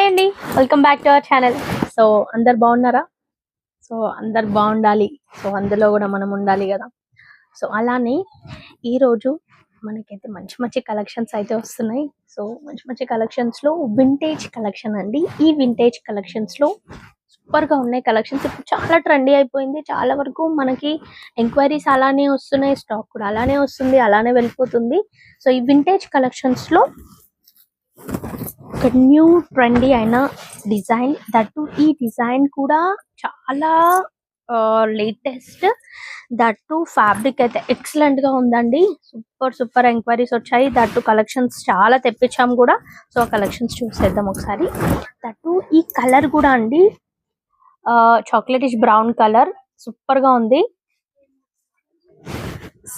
Hi అండి. Welcome back to our channel so అందరు బాగున్నారా? సో అందరు బాగుండాలి. సో అందులో కూడా మనం ఉండాలి కదా. సో అలానే ఈరోజు మనకైతే మంచి మంచి కలెక్షన్స్ అయితే వస్తున్నాయి. సో మంచి మంచి కలెక్షన్స్లో వింటేజ్ కలెక్షన్ అండి. ఈ వింటేజ్ కలెక్షన్స్లో సూపర్గా ఉన్నాయి కలెక్షన్స్ ఇప్పుడు చాలా ట్రెండీ అయిపోయింది. చాలా వరకు మనకి ఎంక్వైరీస్ అలానే వస్తున్నాయి. స్టాక్ కూడా అలానే వస్తుంది. అలానే వెళ్ళిపోతుంది. సో ఈ వింటేజ్ కలెక్షన్స్లో ఒక న్యూ ట్రెండీ అయిన డిజైన్. దట్టు ఈ డిజైన్ కూడా చాలా లేటెస్ట్. దట్టు ఫ్యాబ్రిక్ అయితే ఎక్సలెంట్గా ఉందండి. సూపర్ సూపర్ ఎంక్వైరీస్ వచ్చాయి. దట్టు కలెక్షన్స్ చాలా తెప్పించాము కూడా. సో ఆ కలెక్షన్స్ చూసేద్దాం ఒకసారి. దట్టు ఈ కలర్ కూడా అండి. Chocolatish brown colour. సూపర్గా ఉంది.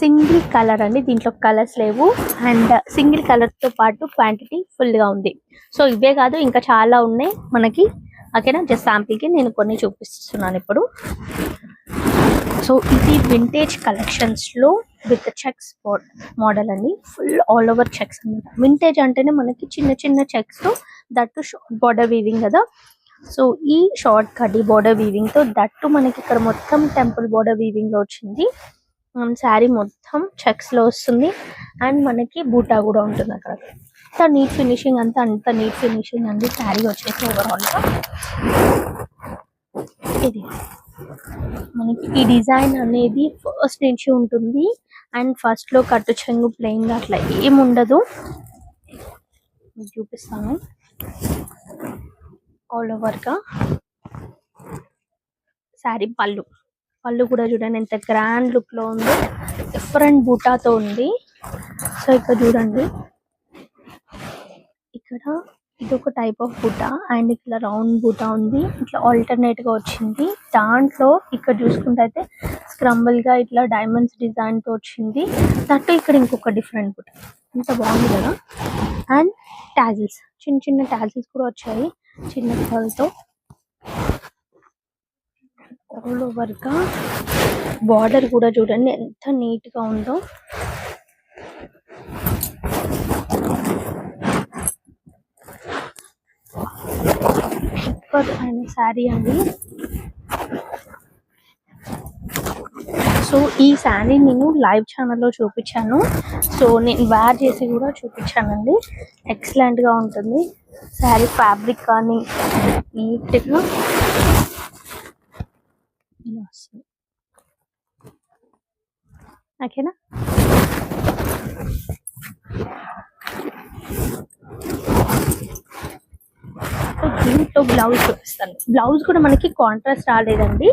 సింగిల్ కలర్ అండి. దీంట్లో కలర్స్ లేవు. అండ్ సింగిల్ కలర్తో పాటు క్వాంటిటీ ఫుల్గా ఉంది. సో ఇవే కాదు ఇంకా చాలా ఉన్నాయి మనకి. ఓకేనా? జస్ట్ శాంపిల్కి నేను కొన్ని చూపిస్తున్నాను ఇప్పుడు. సో ఇది వింటేజ్ కలెక్షన్స్లో విత్ చెక్స్ మోడల్ అండి. ఫుల్ ఆల్ ఓవర్ చెక్స్ అనమాట వింటేజ్ అంటేనే మనకి చిన్న చిన్న checks that that short border weaving కదా. సో ఈ షార్ట్ కడ్డీ బార్డర్ వీవింగ్తో దట్టు మనకి ఇక్కడ మొత్తం టెంపుల్ బార్డర్ వీవింగ్లో వచ్చింది. శారీ మొత్తం చెక్స్లో వస్తుంది. అండ్ మనకి బూటా కూడా ఉంటుంది అక్కడ. అంత నీట్ ఫినిషింగ్ అంతా అంత నీట్ ఫినిషింగ్ అండి శారీ వచ్చేసి ఓవరాల్గా ఇది. మనకి ఈ డిజైన్ అనేది ఫస్ట్ నుంచి ఉంటుంది. అండ్ ఫస్ట్లో కట్టు చెంగు ప్లెయిన్గా అట్లా ఏముండదు చూపిస్తాను. ఆల్ ఓవర్గా. శారీ పళ్ళు. పళ్ళు కూడా చూడండి ఎంత గ్రాండ్ లుక్లో ఉంది. డిఫరెంట్ బూటాతో ఉంది. సో ఇక్కడ చూడండి. ఇక్కడ ఇది ఒక టైప్ ఆఫ్ బూటా అండ్ ఇట్లా రౌండ్ బూటా ఉంది. ఇట్లా ఆల్టర్నేట్గా వచ్చింది. దాంట్లో ఇక్కడ చూసుకుంటే అయితే స్క్రంబల్గా ఇట్లా డైమండ్స్ డిజైన్తో వచ్చింది. దట్టు ఇక్కడ ఇంకొక డిఫరెంట్ బుట్ట ఇంత బాగుంది కదా. అండ్ టాజిల్స్ చిన్న చిన్న టాజిల్స్ కూడా వచ్చాయి. చిన్న పర్ల్తో ఆల్ ఓవర్గా బార్డర్ కూడా చూడండి ఎంత నీట్గా ఉందో. సూపర్ అయిన శారీ అండి. సో ఈ శారీ నేను లైవ్ ఛానల్లో చూపించాను. సో నేను వేర్ చేసి కూడా చూపించానండి. ఎక్సలెంట్గా ఉంటుంది. శారీ ఫ్యాబ్రిక్ కానీ నీట్గా వస్తుంది ఓకేనా దీంట్లో బ్లౌజ్ చూపిస్తాను బ్లౌజ్ కూడా మనకి కాంట్రాస్ట్ రాలేదండి.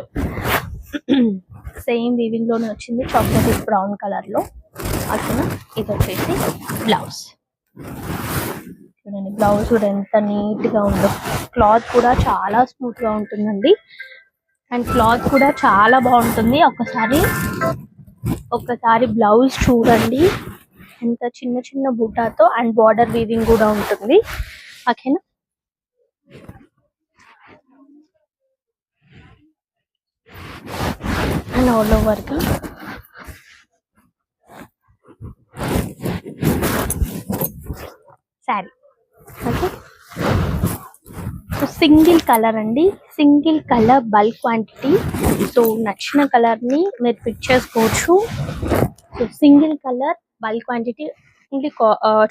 సేమ్ వీవింగ్లోనే వచ్చింది. చాక్లెట్ బ్రౌన్ కలర్లో ఓకేనా ఇది వచ్చేసి బ్లౌజ్ చూడండి బ్లౌజ్ కూడా ఎంత నీట్గా ఉందో. క్లాత్ కూడా చాలా స్మూత్గా ఉంటుందండి. అండ్ క్లాత్ కూడా చాలా బాగుంటుంది. ఒక్కసారి ఒక్కసారి బ్లౌజ్ చూడండి. ఎంత చిన్న చిన్న బూటాతో అండ్ బార్డర్ వీవింగ్ కూడా ఉంటుంది. ఓకేనా అండ్ ఆల్ ఓవర్గా శారీ ఓకే సింగిల్ కలర్ అండి. Single colour bulk quantity. So నచ్చిన కలర్ని మీరు పిక్ చేసుకోవచ్చు. So single colour bulk quantity only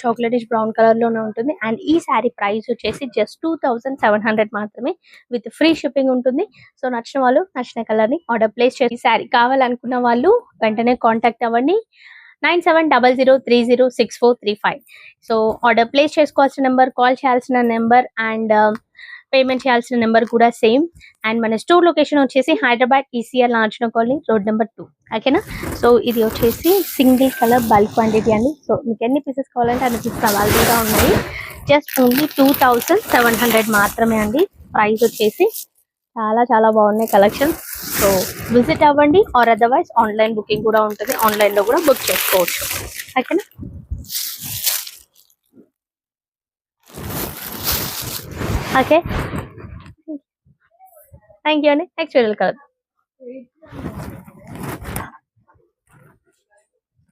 chocolatish brown కలర్లోనే ఉంటుంది. అండ్ ఈ శారీ ప్రైస్ వచ్చేసి just two thousand seven hundred మాత్రమే విత్ ఫ్రీ షిప్పింగ్ ఉంటుంది. సో నచ్చిన వాళ్ళు నచ్చిన కలర్ని ఆర్డర్ ప్లేస్ చేసి శారీ కావాలనుకున్న వాళ్ళు వెంటనే కాంటాక్ట్ అవ్వండి. Nine seven double zero three zero six four three five. So order place చేసుకోవాల్సిన నెంబర్ కాల్ చేయాల్సిన నెంబర్ అండ్ పేమెంట్ చేయాల్సిన నెంబర్ కూడా సేమ్ అండ్ మన స్టోర్ లొకేషన్ వచ్చేసి హైదరాబాద్ ఈసీఆర్ లాంచిన కాలనీ రోడ్ నెంబర్ టూ ఓకేనా సో ఇది వచ్చేసి సింగిల్ కలర్ బల్క్ క్వాంటిటీ అండి. సో మీకు ఎన్ని పీసెస్ కావాలంటే అన్ని పీసెస్ అవైలబుల్గా ఉన్నాయి. Just only two thousand seven hundred మాత్రమే అండి. ప్రైస్ వచ్చేసి చాలా చాలా బాగున్నాయి కలెక్షన్ సో విజిట్ అవ్వండి. ఆర్ అదర్వైజ్ ఆన్లైన్ బుకింగ్ కూడా ఉంటుంది. ఆన్లైన్లో కూడా బుక్ చేసుకోవచ్చు. ఓకేనా ఓకే. థ్యాంక్ యూ అండి నెక్స్ట్ వీడియోలు కలుద్దాం.